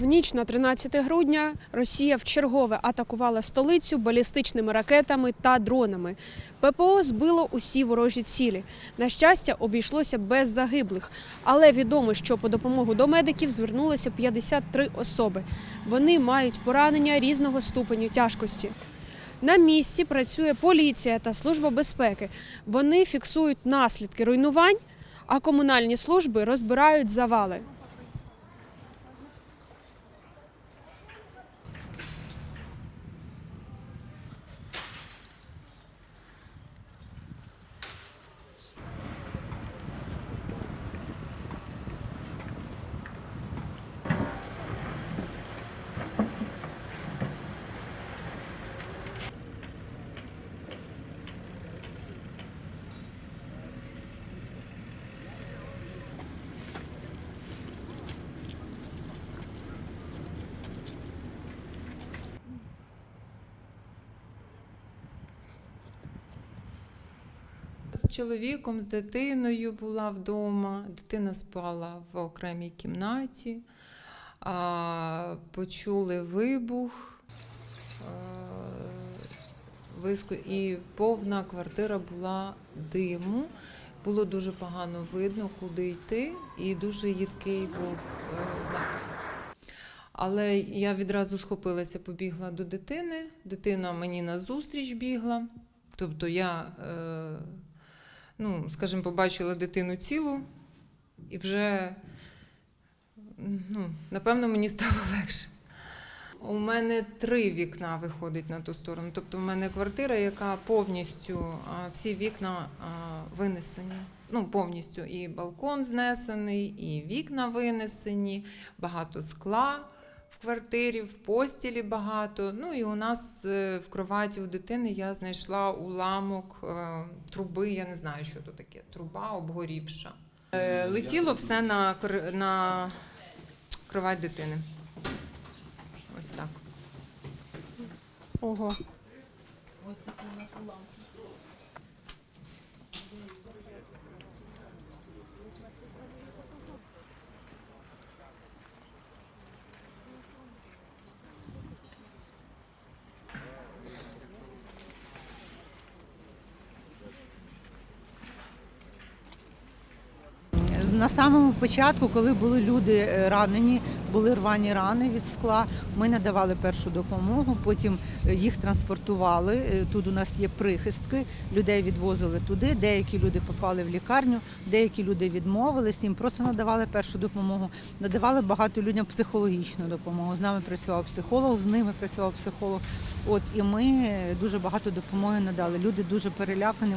В ніч на 13 грудня Росія вчергове атакувала столицю балістичними ракетами та дронами. ППО збило усі ворожі цілі. На щастя, обійшлося без загиблих, але відомо, що по допомогу до медиків звернулося 53 особи. Вони мають поранення різного ступеню тяжкості. На місці працює поліція та служба безпеки. Вони фіксують наслідки руйнувань, а комунальні служби розбирають завали. З чоловіком, з дитиною була вдома. Дитина спала в окремій кімнаті. А, почули вибух. І повна квартира була диму. Було дуже погано видно, куди йти, і дуже їдкий був е, запах. Але я відразу схопилася, побігла до дитини. Дитина мені назустріч бігла. Тобто я, е, ну, скажімо, побачила дитину цілу, і вже, ну, напевно, мені стало легше. У мене три вікна виходить на ту сторону. Тобто, в мене квартира, яка повністю всі вікна винесені. Ну, повністю і балкон знесений, і вікна винесені, багато скла в квартирі, в постілі багато. Ну і у нас е, в кроваті у дитини я знайшла уламок е, труби. Я не знаю, що то таке. Труба обгорівша. Е, Летіло все на, на кровать дитини. Ось так. Ого. На самому початку, коли були люди е, ранені, були рвані рани від скла, ми надавали першу допомогу, потім е, їх транспортували. Е, Тут у нас є прихистки, людей відвозили туди. Деякі люди попали в лікарню, деякі люди відмовились, їм просто надавали першу допомогу. Надавали багато людям психологічну допомогу. З нами працював психолог, з ними працював психолог. От і ми дуже багато допомоги надали. Люди дуже перелякані.